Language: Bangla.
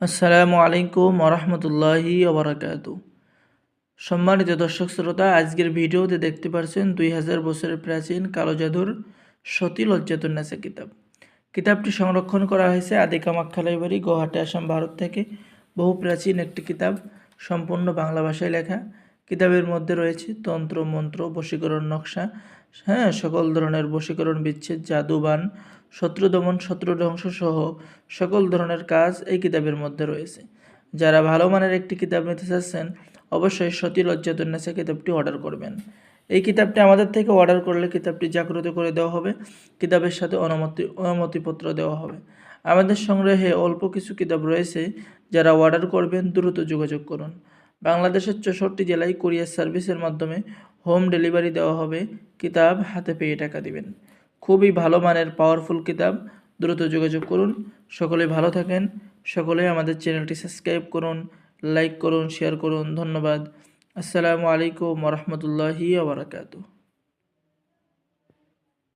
আসসালামু আলাইকুম ওরহমতুল্লাহি ওবরাকাতু। সম্মানিত দর্শক শ্রোতা, আজকের ভিডিওতে দেখতে পারছেন দুই হাজার বছরের প্রাচীন কালো জাদুর সতী লজ্জাতুন্নাসা কিতাব। কিতাবটি সংরক্ষণ করা হয়েছে আদি লাইব্রেরি, গুয়াহাটি, আসাম, ভারত থেকে। বহু প্রাচীন একটি কিতাব, সম্পূর্ণ বাংলা ভাষায় লেখা। কিতাবের মধ্যে রয়েছে তন্ত্র, মন্ত্র, বশীকরণ নকশা হ্যাঁ সকল ধরনের বশীকরণ বিচ্ছেদ, জাদুবান শত্রু দমন, শত্রু ধ্বংস সহ সকল ধরনের কাজ এই কিতাবের মধ্যে রয়েছে। যারা ভালো মানের একটি কিতাব নিতে চাচ্ছেন, অবশ্যই সতী লজ্জাতুন্নেসা কিতাবটি অর্ডার করবেন। এই কিতাবটি আমাদের থেকে অর্ডার করলে কিতাবটি জাগ্রত করে দেওয়া হবে, কিতাবের সাথে অনুমতি, অনুমতিপত্র দেওয়া হবে। আমাদের সংগ্রহে অল্প কিছু কিতাব রয়েছে যারা অর্ডার করবেন, দ্রুত যোগাযোগ করুন। বাংলাদেশের চৌষট্টি জেলায় কুরিয়ার সার্ভিসের মাধ্যমে হোম ডেলিভারি দেওয়া হবে, কিতাব হাতে পেয়ে টাকা দিবেন। খুবই ভালো মানের পাওয়ারফুল কিতাব। দ্রুত যোগাযোগ করুন। সকলে ভালো থাকেন। সকলে আমাদের চ্যানেলটি সাবস্ক্রাইব করুন লাইক করুন শেয়ার করুন। ধন্যবাদ। আসসালামু আলাইকুম রহমতুল্লাহি আবরাকাতু